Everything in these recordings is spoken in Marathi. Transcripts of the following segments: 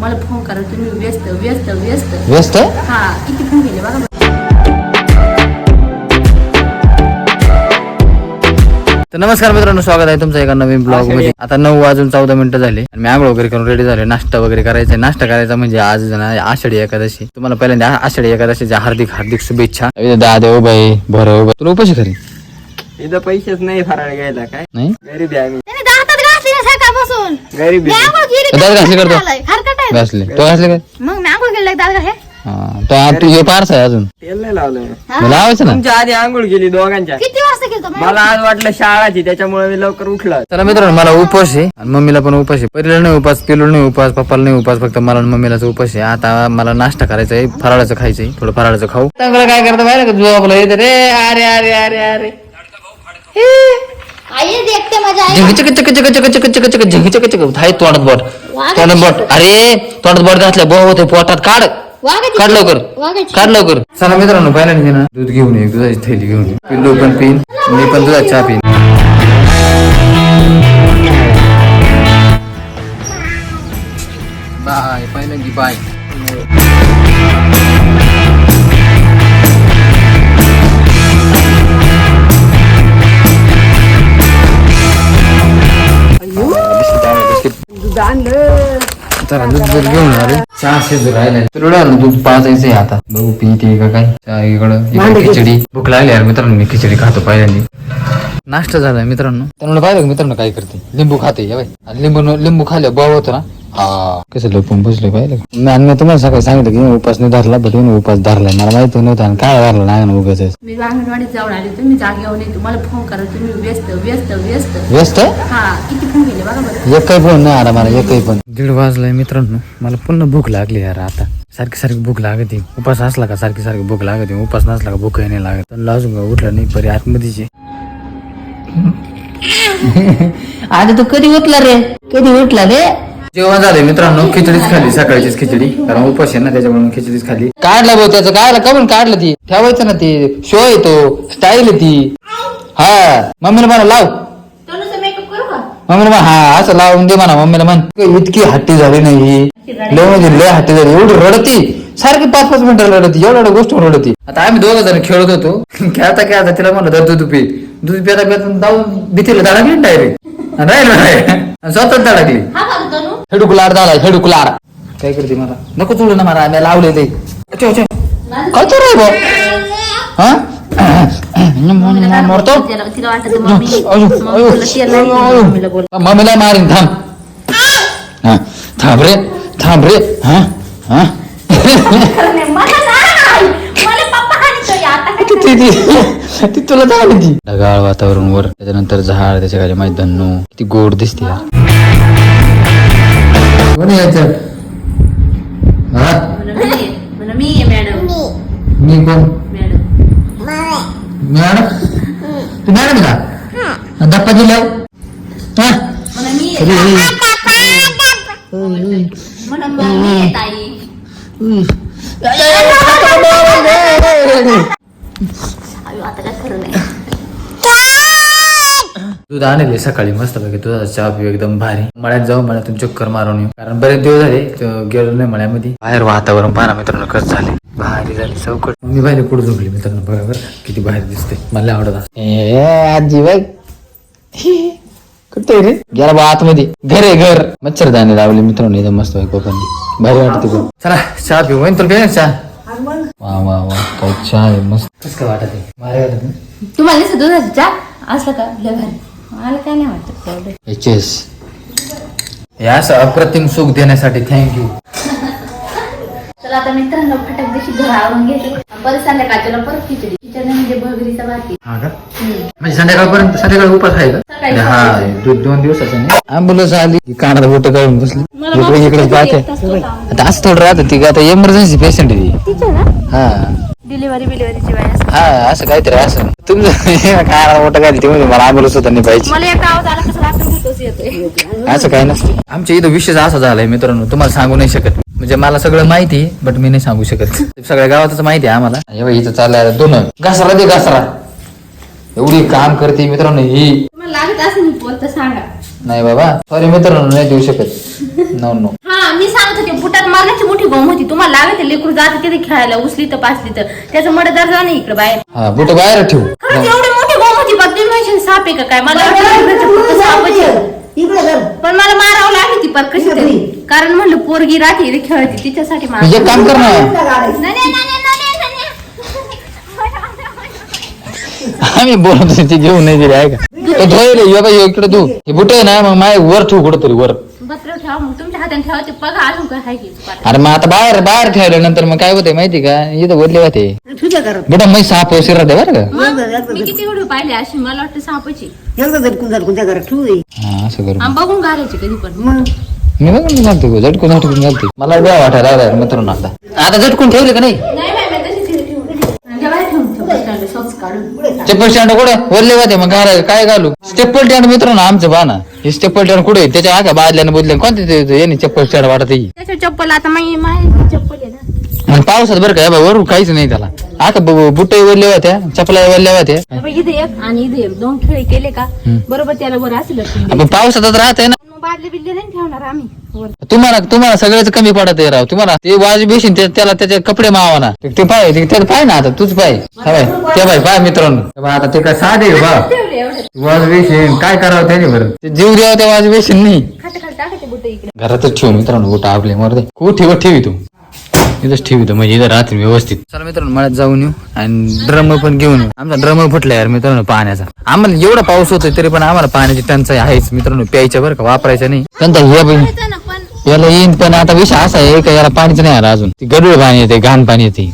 मला फोन करा तुम्ही व्यस्त व्यस्त व्यस्त. व्यस्त? हा किती फोन केले बघा तर नमस्कार मित्रांनो स्वागत आहे तुमचं एका नवीन ब्लॉगमध्ये. आता नऊ वाजून चौदा मिनिटं झाले आणि मी आंघोळ वगैरे करून रेडी झाले नाश्ता वगैरे करायचा आहे. नाश्ता करायचा म्हणजे आज ना आषाढी एकादशी. तुम्हाला पहिल्यांदा आषाढी एकादशीच्या हार्दिक हार्दिक शुभेच्छा. दादा बाई भर तुला उपाशी खरी इथं पैसेच नाही फराळ घ्यायला काय? नाही? गरीब आहे आम्ही. त्याने दातात घासली सकाळपासून. गरीब मी आहे करतो? घासले तो घासले काय मग मी आंघोळ केली घासे हा? तो आ- तू हे पारस आहे अजून. तेल नाही लावलं मला लावायचं ना. तुमच्या आधी आंघोळ केली दोघांच्या. किती वाजता केलं होतं? मला आज वाटलं शाळाची त्याच्यामुळे मी लवकर उठलो चला मित्रांनो मला उपास आहे. आणि मम्मीला पण उपास आहे. पहिल्याला नाही उपास पिलू नाही उपास पप्पाला नाही उपास फक्त मला आणि मम्मीलाच उपास आहे. आता मला नाश्ता करायचा आहे फराळाचं खायचं आहे. थोडं फराळाचं खाऊ. चांगलं काय करतो बाहेर? का झोपलं येते रे अरे अरे अरे अरे आई देखते माझ्या आई झिक चिक चिक चिक चिक चिक चिक चिक झिक चिक चिक हाय तोंडात बोट तोंडात बोट अरे तोंडात बोट घातलं बो होते पोटात काढ काढ लवकर काढ लवकर चला मित्रांनो पहिल्यांदा घे ना दूध घेऊन ये दुधाची थैली घेऊन ये पिल्लू पण पिन मी पण दुधाची चहा पिन बाय पहिल्यांदी बाय चला दूध घेऊन आले. चहा शिजू राहिलाय तुला दूध पाजायचंय आता. बघू पिते का काय? चहा इकडं खिचडी. भूक लागली यार मित्रांनो मी खिचडी खातो पहिल्यांदा. नाश्ता झालाय मित्रांनो. त्यांना पाहिलं मित्रांनो काय करते? लिंबू खाते लिंबू लिंबू खाल्लं बाव होतं ना? हा. कसं लपून बसले पाहिलं का? मी आणि मी तुम्हाला सकाळी सांगितलं की मी उपास नाही धरला बट मी उपास धरलाय मला माहिती नव्हतं आणि काय धरला नाही ना उगाच. मी अंगणवाडीत जाऊन आले तुम्ही जागेवर नाही तुम्हाला फोन करा तुम्ही व्यस्त व्यस्त व्यस्त. व्यस्त? हा किती फोन केले बघा बरं. एकही पण नाही आला मला एकही पण. दीड वाजलाय मित्रांनो मला पुन्हा भूक लागली यार आता. सारखी सारखी भूक लागते. उपास असला का सारखी सारखी भूक लागते उपास नसला का भूकही नाही लागत. पण अजून का उठला नाही परी आतमध्येच. आता तू कधी उठला रे? कधी उठला रे? जेवण झाले मित्रांनो खिचडीच खाल्ली सकाळचीच खिचडी. कारण उपास आहे ना त्याच्यामुळे खिचडीच खाल्ली. काढला भाऊ त्याचं काय कमून काढलं ती. ठेवायचं ना ते. शो येतो स्टाईल आहे ती. हा मम्मीला म्हणा लाव. मेकअप करू का? मम्मीला म्हण हा असं लावून दे म्हणा मम्मीला म्हण. इतकी हट्टी झाली नाही लय म्हणजे लय हट्टी झाली. एवढी रडती. सारखी पाच पाच मिनिटं रडती. एवढ्या एवढ्या गोष्ट रडती. आता आम्ही दोघं जण खेळत होतो. खेळता खेळता तिला म्हणलं तर दूध पी. दूध पिता पिता जाऊन भीतीला धडकली डायरेक्ट राहिलं नाही स्वतःच धडकली. हेडुकलाड झाला हेडुकलाड काय करते मला? नको चुळू ना मला आम्ही लावले ते. अच्छा, अच्छा. काय चालू आहे भाऊ? हा? मरतो? मम्मीला मारीन थांब. थांब रे थांब रे. हा हा. ती- तुला झाली ती. ढगाळ वातावरण वर त्याच्यानंतर झाड त्याच्याखाली माहीत धन्नू किती गोड दिसते यार. कोण यायचं? हा? मी मॅडम. मी. कोण? मॅडम. मॅडम? तू मॅडम का? दप्पा दिला हा? म्हणा मी अरे, म्हणा मी आहे ताई. दूध आणले सकाळी मस्त पैकी दुधाचा चहा पिऊ एकदम भारी. मळ्यात जाऊ मळ्यातून चक्कर मारून येऊ. कारण बरेच दिवस झाले तो गेलो नाही मळ्यामध्ये. बाहेर वातावरण पाहा मित्रांनो कसं झाले भारी झाली चौकट. मी बाहेर कुठं झोपली मित्रांनो बघा बरं किती बाहेर दिसते मला आवडत आजी बाई कुठे रे? गेला बा आतमध्ये. घर आहे घर. मच्छरदाणी लावली मित्रांनो इथं मस्त पैकी पप्पांनी भारी वाटते बघ चला चहा पिऊ. तुला प्यायला चहा? वा वा वा. काय चहा आहे मस्त. कसं काय वाटत आहे भारी वाटत ना? तुम्हाला दिसत दुधाची चहा? असं का? लय भारी. मला काय नाही वाटत तेवढं. एच एस या असं अप्रतिम सुख देण्यासाठी थँक्यू चला आता मित्रांनो फटाक दिवशी घर आवरून घेते. परत संध्याकाळच्याला परत खिचडी. खिचडी म्हणजे भगरीचा भाती हा का? म्हणजे संध्याकाळपर्यंत संध्याकाळी उपास आहे का? सकाळी हा दो- दोन दिवसाचं नाही. अँब्युलन्स आली की कानाला बोट काढून बसली. इकडे इकडे पाहते. आता असं थोडं राहतं ती आता इमर्जन्सी पेशंट आहे ती. हा. डिलिव्हरी बिलिव्हरीची वेळ असते. हा असं काहीतरी असं. तुमचं कानाला बोट घाली ते म्हणजे मला होता नाही पाहिजे मला एक आवाज आला कसं रात्र होतोच येतोय. असं काही नसतं. आमच्या इथं विषय असा झालाय मित्रांनो तुम्हाला सांगू नाही शकत. म्हणजे मला सगळं माहिती बट मी नाही सांगू शकत. सगळ्या गावातच माहिती आहे आम्हाला. हे बघ, इथं चाललंय दोन. घासरा दे घासरा. एवढी काम करते मित्रांनो ही. तुम्हाला लागत असं बोलत सांगा. नाही बाबा सॉरी मित्रांनो नाही देऊ शकत. नो नो हा मी सांगत होते बुटात मारण्याची मोठी गोम होती. तुम्हाला लागत ते लेकरू जाते तिथे खेळायला उचली तर पाचली तर. त्याचं मड दर्जा नाही इकडे बाहेर. हा बुट बाहेर ठेवू. खरंच एवढी मोठी गोम होती बघ तुम्ही म्हणशील साप आहे का काय? मला वाटलं इकडचं फक्त सापच आहे. इकडे कर पण मला मारावं लागली ती पर कशी तरी. कारण म्हणलं पोरगी राहते इथे खेळते तिच्यासाठी मार एक काम कर ना. काढायचं नाही, नाही, नाही, नाही, नाही, नाही. आम्ही बोलत होतो ते घेऊन नाही दिले आहे का? तो धुवायला ये बाई इकडे तू हे बुट आहे ना मग माय वर ठेवू कुठं तरी वर. बत्र ठेवा मग तुमच्या हातात ठेवा ते बघा अजून काय आहे की? पाठ. अरे मग आता बाहेर बाहेर ठेवलं नंतर मग काय होते माहिती का? इथं बोलले होते. तुझ्या घरात. बुटा मै साप शिरा दे बरं का. मग? मी किती व्हिडिओ पाहिले अशी मला वाटतं सापाची एकदा जर कुंजार तुझ्या घरात ठेवू दे. हा असं करू. आम्ही बघून घालायची कधी पण. मग? मी बघून घालते झटकून झटकून घालते. मला द्या वाटायला लागला मित्रांनो आता. आता झटकून ठेवले का नाही? नाही बाई, मी तशीच इथे ठेवली. आणि त्या बाहेर ठेवून ठेवू, स्टँड सॉक्स काढून चप्पल स्टँड कुठे? वरले होते मग काय काय घालू? स्टेपल स्टँड मित्रांनो आमचं बाना हे स्टेपल स्टँड कुठे? त्याच्या आका बादल्याने बोलले कोणते ते- ते यांनी चप्पल स्टँड वाटत? त्याच्या चप्पल आता माझी चप्पल आहे ना. आणि पावसात बरं का? वरून काहीच नाही त्याला. आता बुट वरले होत्या चपला वरल्या होत्या. इथे एक आणि इथे एक. दोन खेळ केले का? बरोबर त्याला वर असेल आपण पावसातच राहत आहे ना. मग बादले बिदले नाही ठेवणार आम्ही. वर. तुम्हाला तुम्हाला सगळ्याच कमी पडत आहे राव. तुम्हाला ते वाज बेशीन ते- त्याला त्याचे कपडे मावाना. ते- ते पाय ते- त्याला पाय ना आता तूच पाय. हा बाय ते बाय पाय मित्रांनो. बाय, आता ते काय साधे आहे बा एवढे. वाज बेशीन काय करावं त्याने बरं ते जीव द्यावं त्या वाज बेशीन नाही. खाते खाली टाकायचे बुट इकडे. घरातच ठेवून मित्रांनो कुठं आपले मरते कुठे ठेवत ठेवी तू? इथंच ठेवी तू म्हणजे इथं राहतील व्यवस्थित. चला मित्रांनो मळ्यात जाऊन येऊ आणि ड्रम पण घेऊन येऊ. आमचा ड्रम फुटला यार मित्रांनो पाण्याचा. आम्हाला एवढा पाऊस होतोय तरी पण आम्हाला पाण्याची टंचाई आहेच मित्रांनो. प्यायच्या बरं का वापरायचं नाही. त्यांचा हे पण याला येईन पण आता विषय असा आहे का याला पाणीच नाही आलं अजून. ती गडूळ पाणी येते घाण पाणी येते.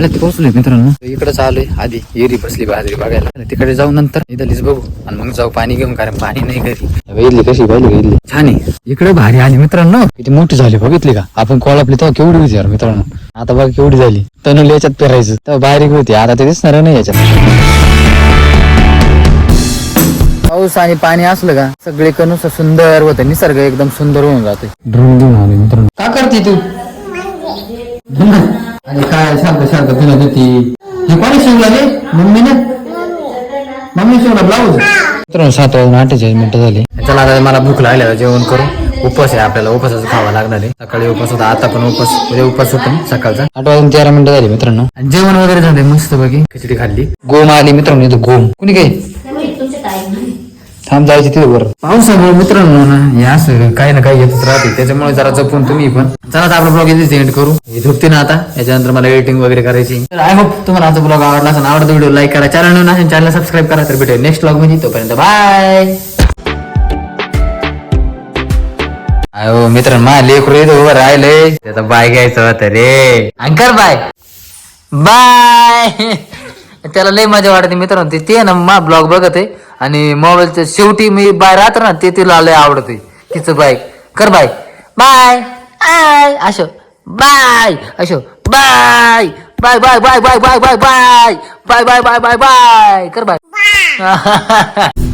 मला ते पोहोचलोय मित्रांनो. इकडे आलोय आधी येरी बसली बाजरी बघायला. आणि तिकडे जाऊ नंतर इथलीच बघू. आणि मग जाऊ पाणी घेऊन कारण पाणी नाही घरी. इडली कशी? पाहिली इडली छान आहे. इकडे भारी आली मित्रांनो किती मोठी झाली बघितली का? आपण कोळपली तेव्हा केवढी होती यार मित्रांनो. आता बघा केवढी झाली. तनुल याच्यात पेरायचं. तेव्हा बारीक होती. आता ते दिसणार नाही याच्यात. पाऊस आणि पाणी असलं का? सगळे कनुस सुंदर होतं. निसर्ग एकदम सुंदर होऊन जाते. ड्रोन घेऊन आले मित्रांनो. का करते तू? आणि काय सारखं सारखं तुला देते हे कोणी शिवला रे? मम्मीने? मम्मी शिवला ब्लाऊज मित्रांनो सात वाजून अठ्ठेचाळीस मिनिटं झाली. चला आता मला भूक लागली जेवण करू. उपास आहे आपल्याला उपासाचं खावा लागणार आहे. सकाळी उपास होता आता पण उपास उद्या उपास होता ना सकाळचा. आठ वाजून तेरा मिनिटं झाली मित्रांनो. आणि जेवण वगैरे झाले मस्त बघी खिचडी खाल्ली. गोम आली मित्रांनो इथं गोम. कुणी काय? थांब जायची तिथे वर पावसामुळे मित्रांनो ना हे असं काही ना काही येतच राहते. त्याच्यामुळे जरा जपून तुम्ही पण चला आता आपला ब्लॉग येते एंड करू. हे झोपते ना आता याच्यानंतर मला एडिटिंग वगैरे करायची. तर आय होप तुम्हाला आमचा ब्लॉग आवडला असेल आवडता व्हिडिओ लाईक करा. चॅनल नवीन असेल चॅनल सबस्क्राईब करा तर भेटेल नेक्स्ट ब्लॉग म्हणजे तोपर्यंत बाय अहो मित्रांनो मा लेकरू येतो उभं राहिलंय. त्याचा बाय घ्यायचं होतं रे. अंकर बाय बाय त्याला लय मजा वाटते मित्रांनो. ते ते ना मा ब्लॉग बघत आहे. आणि मोबाईलच्या शेवटी मी बाय राहत ना ते तिला लय आवडते. तिचं बाय. कर बाय. बाय. आय. असो. बाय. असो. Bye. Bye bye bye bye bye bye. Bye bye bye bye bye. Bye. कर बाय.